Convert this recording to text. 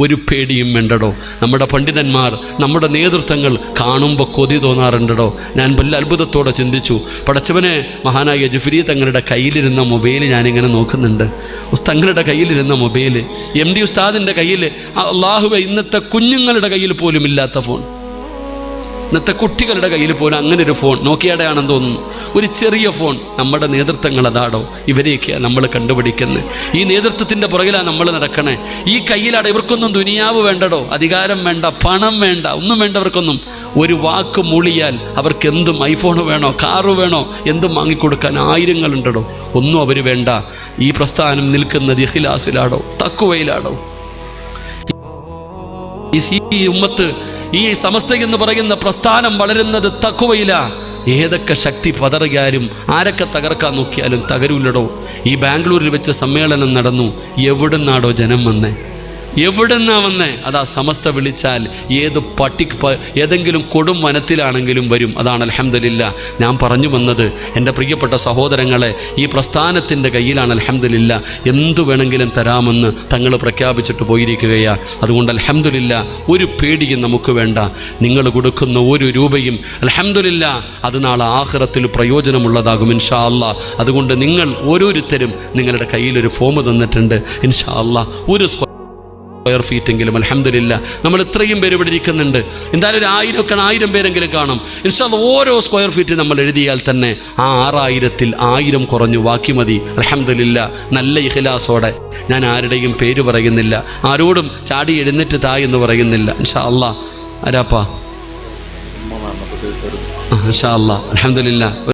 ഒരു പേടിയും വേണ്ടടോ. നമ്മുടെ പണ്ഡിതന്മാർ നമ്മുടെ നേതൃത്വങ്ങൾ കാണുമ്പോൾ കൊതി തോന്നാറുണ്ടടോ. ഞാൻ വലിയ അത്ഭുതത്തോടെ ചിന്തിച്ചു. പടച്ചവനെ മഹാനായ ജുഫരി തങ്ങളുടെ കയ്യിലിരുന്ന മൊബൈൽ ഞാനിങ്ങനെ നോക്കുന്നുണ്ട്. തങ്ങളുടെ കയ്യിലിരുന്ന മൊബൈൽ എം ഡി ഉസ്താദിന്റെ കയ്യിൽ അള്ളാഹുവെ ഇന്നത്തെ കുഞ്ഞുങ്ങളുടെ കയ്യിൽ പോലും ഇല്ലാത്ത ഫോൺ. ഇന്നത്തെ കുട്ടികളുടെ കയ്യിൽ പോലും അങ്ങനെ ഒരു ഫോൺ നോക്കിയാടെയാണെന്ന് തോന്നുന്നു. ഒരു ചെറിയ ഫോൺ നമ്മുടെ നേതൃത്വങ്ങൾ അതാടോ ഇവരെയൊക്കെയാണ് നമ്മൾ കണ്ടുപിടിക്കുന്നത് ഈ നേതൃത്വത്തിന്റെ പുറകിലാണ് നമ്മൾ നടക്കണേ. ഈ കയ്യിലാടെ ഇവർക്കൊന്നും ദുനിയാവ് വേണ്ടടോ അധികാരം വേണ്ട പണം വേണ്ട ഒന്നും വേണ്ടവർക്കൊന്നും ഒരു വാക്ക് മൂളിയാൽ അവർക്ക് എന്തും ഐഫോൺ വേണോ കാറ് വേണോ എന്തും വാങ്ങിക്കൊടുക്കാൻ ആയിരങ്ങളുണ്ടടോ. ഒന്നും അവർ വേണ്ട. ഈ പ്രസ്ഥാനം നിൽക്കുന്നത് ഇഖിലാസിലാടോ തക്കുവയിലാടോ ഈ ഉമ്മത്ത് ഈ സമസ്ത എന്ന് പറയുന്ന പ്രസ്ഥാനം വളരുന്നത് തക്കുവയില്ല ഏതൊക്കെ ശക്തി പതറിയാലും ആരൊക്കെ തകർക്കാൻ നോക്കിയാലും തകരൂല്ലടോ ഈ ബാംഗ്ലൂരിൽ വെച്ച് സമ്മേളനം നടന്നു. എവിടുന്നാടോ ജനം വന്നേ? എവിടുന്നാ വന്നേ? അതാ സമസ്ത വിളിച്ചാൽ ഏത് പട്ടി ഏതെങ്കിലും കൊടും വനത്തിലാണെങ്കിലും വരും. അതാണ് അലഹമ്മദില്ല ഞാൻ പറഞ്ഞു വന്നത് എന്റെ പ്രിയപ്പെട്ട സഹോദരങ്ങളെ ഈ പ്രസ്ഥാനത്തിന്റെ കയ്യിലാണ് അലഹമ്മദില്ല എന്തു വേണമെങ്കിലും തരാമെന്ന് തങ്ങൾ പ്രഖ്യാപിച്ചിട്ട് പോയിരിക്കുകയാണ് അതുകൊണ്ട് അലഹമ്മദില്ല ഒരു പേടിയും നമുക്ക് വേണ്ട. നിങ്ങൾ കൊടുക്കുന്ന ഒരു രൂപയും അലഹമ്മദില്ല അത് നാളെ ആഹ്റത്തിൽ പ്രയോജനമുള്ളതാകും ഇൻഷാ അല്ല അതുകൊണ്ട് നിങ്ങൾ ഓരോരുത്തരും നിങ്ങളുടെ കയ്യിലൊരു ഫോം തന്നിട്ടുണ്ട്. ഇൻഷാ അല്ല ഒരു സ്ക്വയർ ഫീറ്റ് എങ്കിലും അലഹമില്ല നമ്മൾ ഇത്രയും പേര് ഇവിടെ ഇരിക്കുന്നുണ്ട്. എന്തായാലും ഒരു ആയിരമൊക്കെ ആയിരം പേരെങ്കിലും കാണും. ഇൻഷാൽ ഓരോ സ്ക്വയർ ഫീറ്റ് നമ്മൾ എഴുതിയാൽ തന്നെ ആ ആറായിരത്തിൽ ആയിരം കുറഞ്ഞു ബാക്കി മതി. അലഹമില്ല നല്ല ഇഖിലാസോടെ. ഞാൻ ആരുടെയും പേര് പറയുന്നില്ല. ആരോടും ചാടി എഴുന്നേറ്റ് താ എന്ന് പറയുന്നില്ല. ഇൻഷാ അല്ലാ. ആരാപ്പാ? ഇൻഷാ അല്ലാ. അലഹമില്ല